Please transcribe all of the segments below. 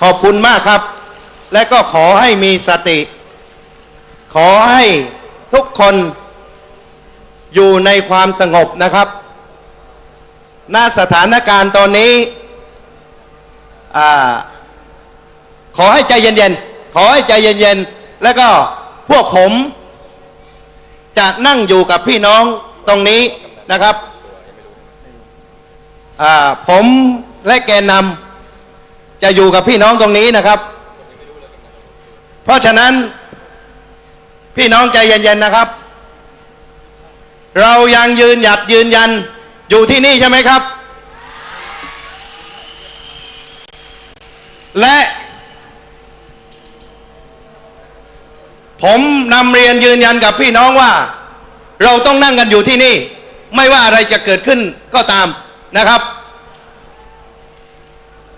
ขอบคุณมากครับ และก็ขอให้มีสติ ขอให้ทุกคนอยู่ในความสงบนะครับณสถานการณ์ตอนนี้อขอให้ใจเย็นๆ ขอให้ใจเย็นๆ แล้วก็พวกผมจะนั่งอยู่กับพี่น้องตรงนี้นะครับ ผมและแกนนำ จะอยู่กับพี่น้องตรงนี้นะครับ เพราะฉะนั้น พี่น้องใจเย็นๆนะครับ เรายังยืนหยัดยืนยันอยู่ที่นี่ใช่ไหมครับ และผมนำเรียนยืนยันกับพี่น้องว่า เราต้องนั่งกันอยู่ที่นี่ ไม่ว่าอะไรจะเกิดขึ้นก็ตามนะครับ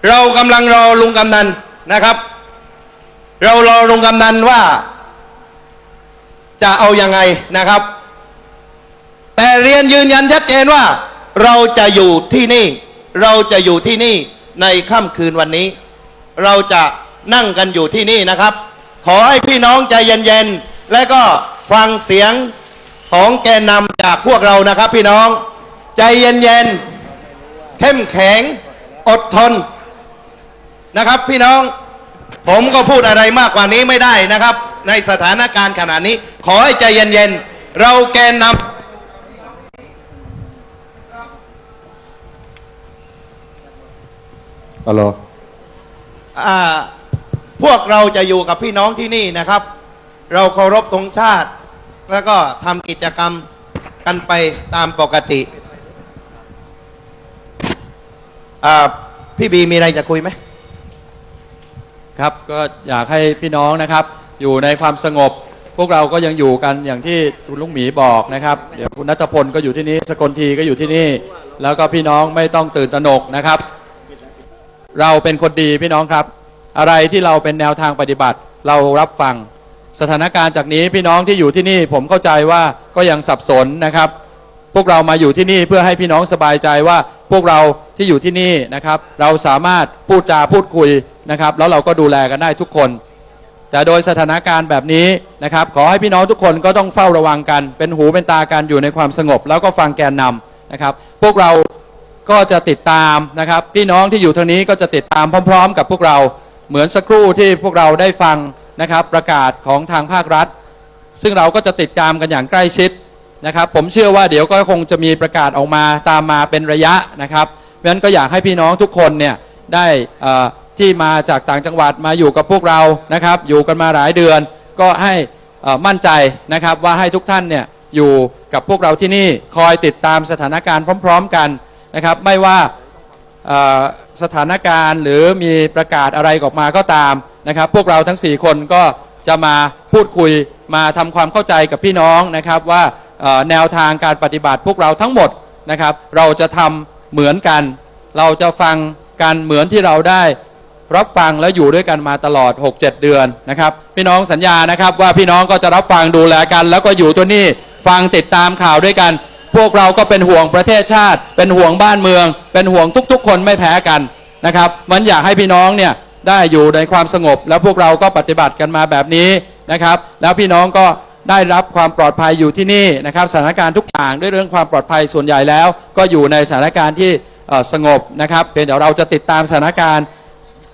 เรากำลังรอลุงกำนันนะครับ เรารอลุงกำนันว่า จะเอาอยัางไงนะครับ แต่เรียนยืนยันชัดเจนว่า เราจะอยู่ที่นี่ เราจะอยู่ที่นี่ในค่ำคืนวันนี้ เราจะนั่งกันอยู่ที่นี่นะครับ ขอให้พี่น้องใจเย็นๆ และก็ฟังเสียงของแกนนำจากพวกเรานะครับ พี่น้อง ใจเย็นๆ เข้มแข็ง อดทน นะครับ พี่น้องผมก็พูดอะไรมากกว่านี้ไม่ได้นะครับ ในสถานการณ์ขณะนี้ ขอให้ใจเย็นๆ เราแกนนำฮัลโหลอ่าพวกเราจะอยู่กับพี่น้องที่นี่นะครับ เราเคารพธงชาติ แล้วก็ทำกิจกรรมกันไปตามปกติอ่าพี่บีมีอะไรจะคุยไหม ครับก็อยากให้พี่น้องนะครับ อยู่ในความสงบ พวกเราก็ยังอยู่กันอย่างที่คุณลุงหมีบอกนะครับ เดี๋ยวคุณนัทพลก็อยู่ที่นี่สกลทีก็อยู่ที่นี่ แล้วก็พี่น้องไม่ต้องตื่นตระหนกนะครับ เราเป็นคนดีพี่น้องครับ อะไรที่เราเป็นแนวทางปฏิบัติเรารับฟังสถานการณ์จากนี้พี่น้องที่อยู่ที่นี่ผมเข้าใจว่าก็ยังสับสนนะครับ พวกเรามาอยู่ที่นี่เพื่อให้พี่น้องสบายใจว่าพวกเราที่อยู่ที่นี่นะครับ เราสามารถพูดจาพูดคุยนะครับ แล้วเราก็ดูแลกันได้ทุกคน แต่โดยสถานการณ์แบบนี้นะครับ ขอให้พี่น้องทุกคนก็ต้องเฝ้าระวังกัน เป็นหูเป็นตากันอยู่ในความสงบ แล้วก็ฟังแกนนำนะครับ พวกเราก็จะติดตามนะครับ พี่น้องที่อยู่ทางนี้ก็จะติดตามพร้อม ๆ กับพวกเราเหมือนสักครู่ที่พวกเราได้ฟังนะครับ ประกาศของทางภาครัฐ ซึ่งเราก็จะติดตามกันอย่างใกล้ชิด นะครับ ผมเชื่อว่าเดี๋ยวก็คงจะมีประกาศออกมาตามมาเป็นระยะนะครับเพราะฉะนั้นก็อยากให้พี่น้องทุกคนเนี่ยได้ที่มาจากต่างจังหวัดมาอยู่กับพวกเรานะครับ อยู่กันมาหลายเดือน ก็ให้มั่นใจนะครับว่าให้ทุกท่านเนี่ยอยู่กับพวกเราที่นี่คอยติดตามสถานการณ์พร้อม ๆกันนะครับ ไม่ว่าสถานการณ์หรือมีประกาศอะไรออกมาก็ตามนะครับ พวกเราทั้ง 4 คนก็จะมาพูดคุยมาทำความเข้าใจกับพี่น้องนะครับว่า แนวทางการปฏิบัติพวกเราทั้งหมดนะครับ เราจะทำเหมือนกัน เราจะฟังกันเหมือนที่เราได้รับฟังและอยู่ด้วยกันมาตลอด 6-7 เดือนนะครับ พี่น้องสัญญานะครับว่าพี่น้องก็จะรับฟังดูแลกัน แล้วก็อยู่ตัวนี้ฟังติดตามข่าวด้วยกัน พวกเราก็เป็นห่วงประเทศชาติ เป็นห่วงบ้านเมือง เป็นห่วงทุก ๆ คนไม่แพ้กันนะครับ มันอยากให้พี่น้องเนี่ยได้อยู่ในความสงบ แล้วพวกเราก็ปฏิบัติกันมาแบบนี้นะครับ แล้วพี่น้องก็ ได้รับความปลอดภัยอยู่ที่นี่นะครับสถานการณ์ทุกอย่างด้วยเรื่องความปลอดภัยส่วนใหญ่แล้ว ก็อยู่ในสถานการณ์ที่สงบนะครับเพียงเดี๋ยวเราจะติดตามสถานการณ์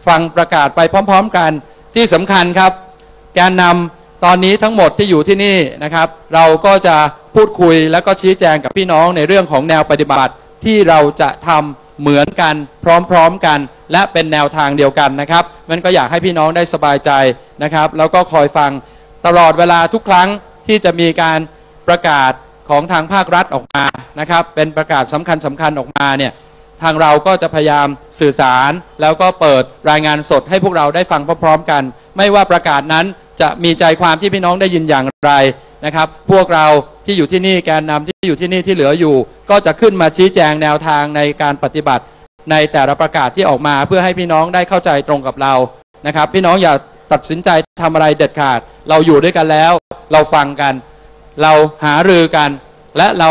ฟังประกาศไปพร้อม ๆ กันที่สำคัญครับ แกนนำตอนนี้ทั้งหมดที่อยู่ที่นี่นะครับ เราก็จะพูดคุยแล้วก็ชี้แจงกับพี่น้องในเรื่องของแนวปฏิบัติที่เราจะทำเหมือนกันพร้อมๆกัน และเป็นแนวทางเดียวกันนะครับมันก็อยากให้พี่น้องได้สบายใจนะครับ แล้วก็คอยฟัง ตลอดเวลาทุกครั้งที่จะมีการประกาศของทางภาครัฐออกมานะครับ เป็นประกาศสำคัญสคัญออกมาเนี่ยทางเราก็จะพยายามสื่อสาร แล้วก็เปิดรายงานสดให้พวกเราได้ฟังพร้อมๆกัน ไม่ว่าประกาศนั้นจะมีใจความที่พี่น้องได้ยินอย่างไรนะครับ พวกเราที่อยู่ที่นี่แกนนำที่อยู่ที่นี่ที่เหลืออยู่ ก็จะขึ้นมาชี้แจงแนวทางในการปฏิบัติในแต่ละประกาศที่ออกมาเพื่อให้พี่น้องได้เข้าใจตรงกับเรานะครับ พี่น้องอย่า ตัดสินใจทำอะไรเด็ดขาด เราอยู่ด้วยกันแล้ว เราฟังกัน เราหารือกัน และเรา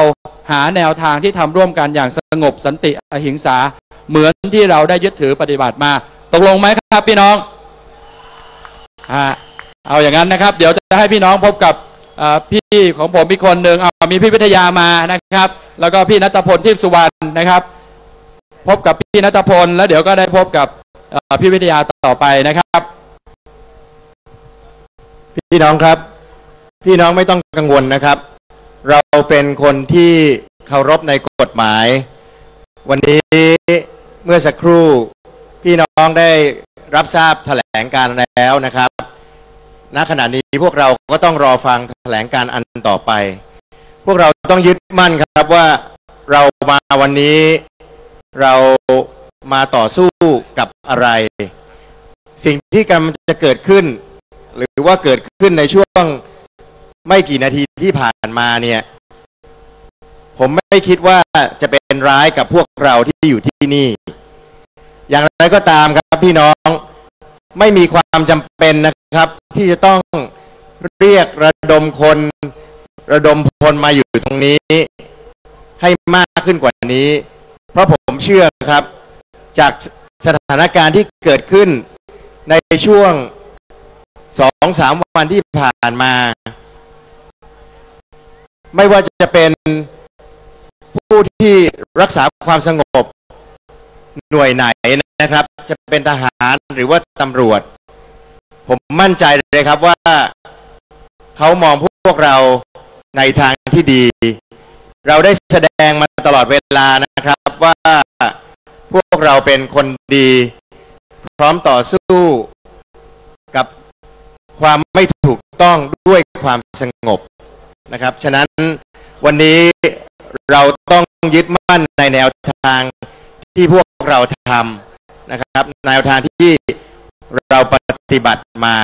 หาแนวทางที่ทำร่วมกันอย่างสงบสันติอหิงสา เหมือนที่เราได้ยึดถือปฏิบัติมา ตกลงไหมครับพี่น้องอ่าเอาอย่างนั้นนะครับ เดี๋ยวจะให้พี่น้องพบกับพี่ของผมอีกคนหนึ่งเอามีพี่วิทยามานะครับ แล้วก็พี่นัทพลทิพย์สุวรรณนะครับ พบกับพี่นัทพลแล้วเดี๋ยวก็ได้พบกับพี่วิทยาต่อไปนะครับ พี่น้องครับ พี่น้องไม่ต้องกังวลนะครับ เราเป็นคนที่เคารพในกฎหมาย วันนี้เมื่อสักครู่ พี่น้องได้รับทราบแถลงการแล้วนะครับณขณะนี้พวกเราก็ต้องรอฟังแถลงการอันต่อไป พวกเราต้องยึดมั่นครับว่าเรามาวันนี้เรามาต่อสู้กับอะไร สิ่งที่กำลังจะเกิดขึ้น หรือว่าเกิดขึ้นในช่วงไม่กี่นาทีที่ผ่านมาเนี่ย ผมไม่คิดว่าจะเป็นร้ายกับพวกเราที่อยู่ที่นี่ อย่างไรก็ตามครับพี่น้องไม่มีความจำเป็นนะครับ ที่จะต้องเรียกระดมคน ระดมพลมาอยู่ตรงนี้ ให้มากขึ้นกว่านี้ เพราะผมเชื่อครับ จากสถานการณ์ที่เกิดขึ้นในช่วง สองสามวันที่ผ่านมา ไม่ว่าจะเป็นผู้ที่รักษาความสงบหน่วยไหนนะครับ จะเป็นทหารหรือว่าตำรวจ ผมมั่นใจเลยครับว่าเขามองพวกเราในทางที่ดี เราได้แสดงมาตลอดเวลานะครับว่าพวกเราเป็นคนดี พร้อมต่อสู้กับ ความไม่ถูกต้องด้วยความสงบนะครับ ฉะนั้นวันนี้เราต้องยึดมั่นในแนวทางที่พวกเราทำนะครับ แนวทางที่เราปฏิบัติมา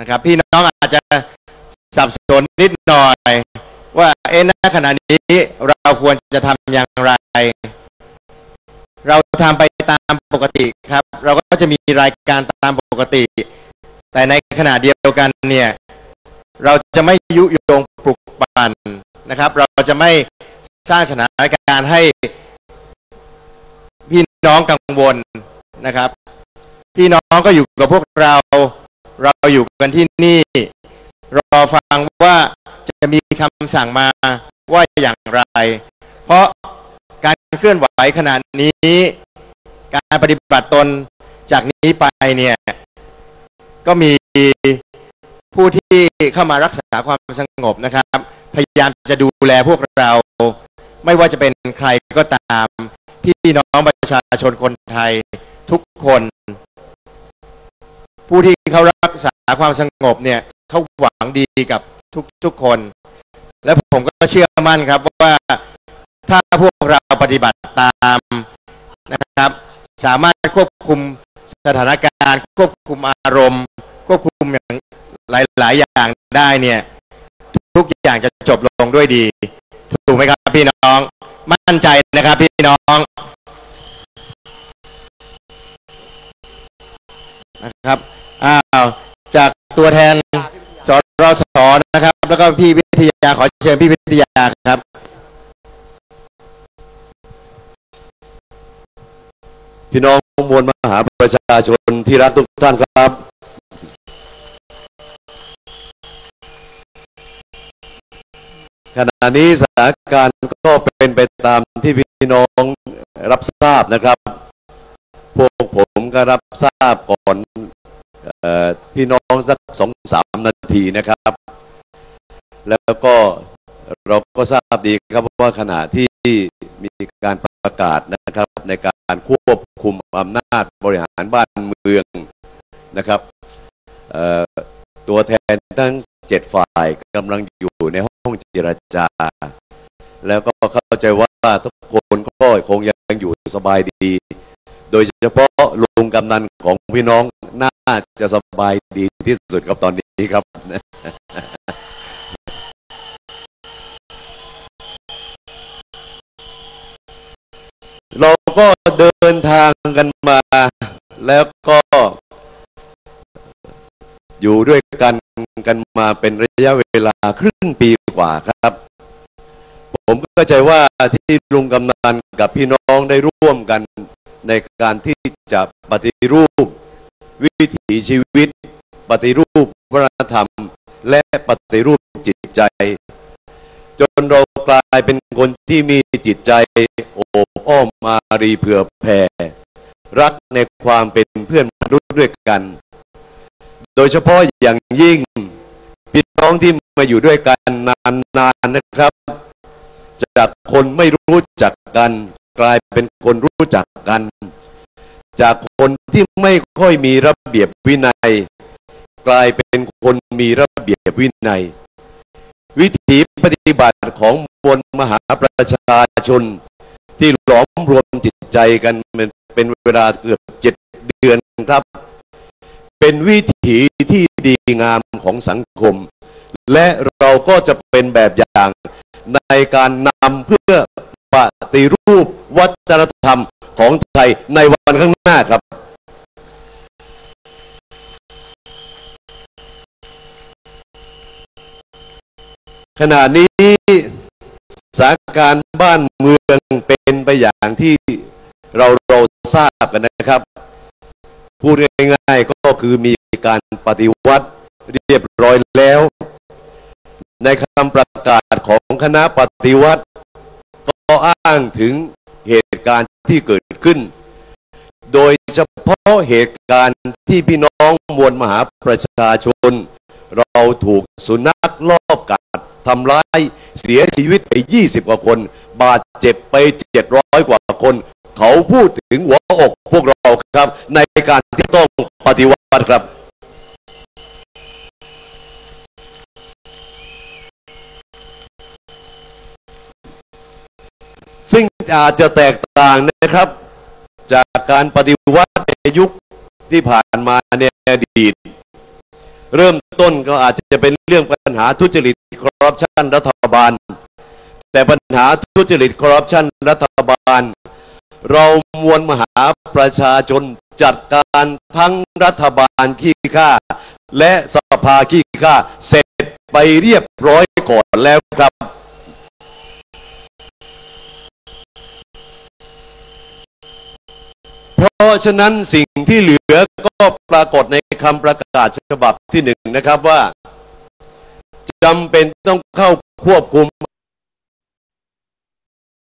นะครับ พี่น้องอาจจะสับสนนิดหน่อย ว่าเอ๊ะณขณะนี้เราควรจะทำอย่างไร เราทำไปตามปกติครับ เราก็จะมีรายการตามปกติ แต่ในขณะเดียวกันเนี่ยเราจะไม่ยุยงปลุกปั่นนะครับ เราจะไม่สร้างสถานการณ์ให้พี่น้องกังวลนะครับ พี่น้องก็อยู่กับพวกเราเราอยู่กันที่นี่ รอฟังว่าจะมีคำสั่งมาว่าอย่างไร เพราะการเคลื่อนไหวขนาดนี้ การปฏิบัติตนจากนี้ไปเนี่ย ก็มีผู้ที่เข้ามารักษาความสงบนะครับ พยายามจะดูแลพวกเรา ไม่ว่าจะเป็นใครก็ตาม พี่น้องประชาชนคนไทยทุกคน ผู้ที่เขารักษาความสงบเนี่ยเขาหวังดีกับทุกทุกคน และผมก็เชื่อมั่นครับว่าถ้าพวกเราปฏิบัติตามนะครับ สามารถควบคุม สถานการณ์ควบคุมอารมณ์ ควบคุมอย่างหลาย ๆ อย่างได้เนี่ย ทุกอย่างจะจบลงด้วยดี ถูกไหมครับพี่น้อง มั่นใจนะครับพี่น้องนะครับอ้าวจากตัวแทนสรสนะครับ แล้วก็พี่วิทยาขอเชิญพี่วิทยาครับพี่น้อง มวลมหาประชาชนที่รักทุกท่านครับ ขณะนี้สถานการณ์ก็เป็นไปตามที่พี่น้องรับทราบนะครับ พวกผมก็รับทราบก่อนออพี่น้องสักสองสามนาทีนะครับ แล้วก็เราก็ทราบดีครับว่าขณะที่มีการประกาศ นะครับในการควบคุมอำนาจบริหารบ้านเมืองนะครับตัวแทนทั้งเจ็ดฝ่ายกำลังอยู่ในห้องเจรจา แล้วก็เข้าใจว่าทุกคนก็คงยังอยู่สบายดี โดยเฉพาะลุงกำนันของพี่น้องน่าจะสบายดีที่สุดครับตอนนี้ครับ เราก็เดินทางกันมา แล้วก็อยู่ด้วยกันกันมาเป็นระยะเวลาครึ่งปีกว่าครับ ผมก็เข้าใจว่าที่ลุงกำนันกับพี่น้องได้ร่วมกันในการที่จะปฏิรูป วิถีชีวิต ปฏิรูปวัฒนธรรม และปฏิรูปจิตใจ กลายเป็นคนที่มีจิตใจโอบอ้อมอารีเผื่อแผ่ รักในความเป็นเพื่อนมนุษย์ด้วยกัน โดยเฉพาะอย่างยิ่งพี่น้องที่มาอยู่ด้วยกันนานๆนะครับ จากคนไม่รู้จักกัน กลายเป็นคนรู้จักกัน จากคนที่ไม่ค่อยมีระเบียบวินัย กลายเป็นคนมีระเบียบวินัย วิถีปฏิบัติของมวลมหาประชาชน ที่หลอมรวมจิตใจกันเป็นเวลาเกือบเจ็ดเดือนครับ เป็นวิถีที่ดีงามของสังคม และเราก็จะเป็นแบบอย่างในการนำเพื่อปฏิรูปวัฒนธรรมของไทยในวันข้างหน้าครับ ขณะนี้สถานการณ์บ้านเมืองเป็นไปอย่างที่เราเราทราบกันนะครับ พูดง่ายๆก็คือมีการปฏิวัติเรียบร้อยแล้ว ในคำประกาศของคณะปฏิวัติ ก็อ้างถึงเหตุการณ์ที่เกิดขึ้น โดยเฉพาะเหตุการณ์ที่พี่น้องมวลมหาประชาชน เราถูกสุนัขลอบกัด ทำร้ายเสียชีวิตไป 20 กว่าคน บาดเจ็บไป 700 กว่าคน เขาพูดถึงหัวอกพวกเราครับ ในการที่ต้องปฏิวัติครับซึ่งอาจจะแตกต่างนะครับ จากการปฏิวัติในยุคที่ผ่านมาในอดีต เริ่มต้นก็อาจจะเป็นเรื่องปัญหาทุจริตคอร์รัปชันรัฐบาล แต่ปัญหาทุจริตคอร์รัปชันรัฐบาล เรามวลมหาประชาชนจัดการทั้งรัฐบาลขี้ข้าและสภาขี้ข้าเสร็จไปเรียบร้อยก่อนแล้วครับ เพ ราะฉะนั้นสิ่งที่เหลือก็ปรากฏในคำประกาศฉบับที่หนึ่งนะครับว่าจำเป็นต้องเข้าควบคุม